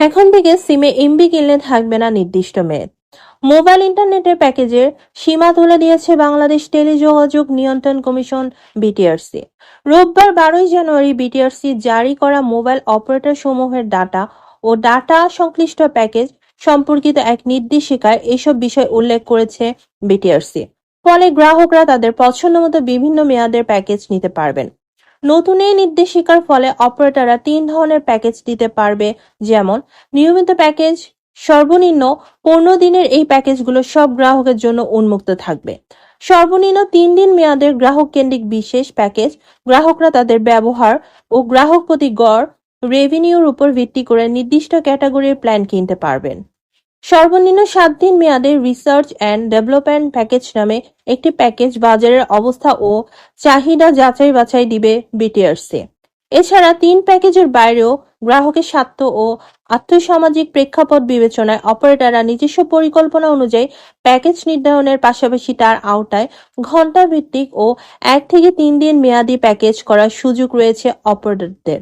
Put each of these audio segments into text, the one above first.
এখন থেকে সিমে এমবি কিনলে থাকবে না নির্দিষ্ট মেয়াদ। মোবাইল ইন্টারনেটের প্যাকেজের সীমা তুলে দিয়েছে বাংলাদেশ টেলিযোগাযোগ নিয়ন্ত্রণ কমিশন বিটিআরসি। রোববার বারোই জানুয়ারি বিটিআরসি জারি করা মোবাইল অপারেটর সমূহের ডাটা ও ডাটা সংশ্লিষ্ট প্যাকেজ সম্পর্কিত এক নির্দেশিকায় এসব বিষয় উল্লেখ করেছে বিটিআরসি। ফলে গ্রাহকরা তাদের পছন্দ মতো বিভিন্ন মেয়াদের প্যাকেজ নিতে পারবেন। নতুন এই নির্দেশিকার ফলে অপারেটররা তিন ধরনের প্যাকেজ দিতে পারবে। যেমন, নিয়মিত প্যাকেজ, সর্বনিম্ন পনেরো দিনের এই প্যাকেজগুলো সব গ্রাহকের জন্য উন্মুক্ত থাকবে। সর্বনিম্ন তিন দিন মেয়াদের গ্রাহক কেন্দ্রিক বিশেষ প্যাকেজ, গ্রাহকরা তাদের ব্যবহার ও গ্রাহক প্রতি গড়, রেভিনিউর উপর ভিত্তি করে নির্দিষ্ট ক্যাটাগরির প্ল্যান কিনতে পারবেন। সর্বনিম্ন সাত দিন মেয়াদের রিসার্চ অ্যান্ড ডেভেলপমেন্ট প্যাকেজ নামে একটি প্যাকেজ বাজারের অবস্থা ও চাহিদা যাচাই বাছাই দিবে বিটিআরসি এছাড়া তিন প্যাকেজের বাইরেও গ্রাহকের স্বার্থ ও আর্থসামাজিক প্রেক্ষাপট বিবেচনায় অপারেটররা নিজস্ব পরিকল্পনা অনুযায়ী প্যাকেজ নির্ধারণের পাশাপাশি তার আওতায় ঘণ্টা ভিত্তিক ও এক থেকে তিন দিন মেয়াদি প্যাকেজ করার সুযোগ রয়েছে অপারেটরদের।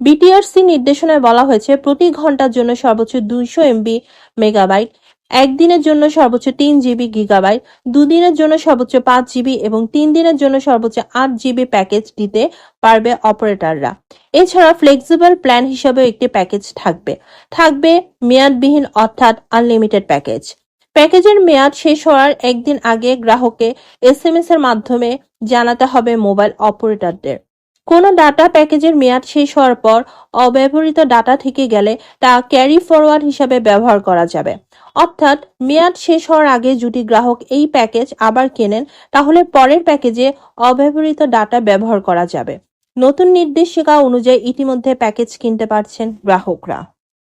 বিটিআরসি নির্দেশনায় বলা হয়েছে, প্রতি ঘণ্টার জন্য সর্বোচ্চ দুইশো এমবি মেগাবাইট, একদিনের জন্য সর্বোচ্চ তিন জিবি গিগাবাইট, দুদিনের জন্য সর্বোচ্চ পাঁচ জিবি এবং তিন দিনের জন্য সর্বোচ্চ আট জিবি প্যাকেজ দিতে পারবে অপারেটররা। এছাড়া ফ্লেক্সিবল প্ল্যান হিসাবেও একটি প্যাকেজ থাকবে। থাকবে মেয়াদবিহীন অর্থাৎ আনলিমিটেড প্যাকেজ। প্যাকেজের মেয়াদ শেষ হওয়ার একদিন আগে গ্রাহককে এসএমএস এর মাধ্যমে জানাতে হবে মোবাইল অপারেটরদের। কোনো ডাটা প্যাকেজের মেয়াদ শেষ হওয়ার পর অব্যবহৃত ডাটা থেকে গেলে তা ক্যারি ফরওয়ার্ড হিসাবে ব্যবহার করা যাবে। অর্থাৎ মেয়াদ শেষ হওয়ার আগে যদি গ্রাহক এই প্যাকেজ আবার কেনেন, তাহলে পরের প্যাকেজে অব্যবহৃত ডাটা ব্যবহার করা যাবে। নতুন নির্দেশিকা অনুযায়ী ইতিমধ্যে প্যাকেজ কিনতে পারছেন গ্রাহকরা।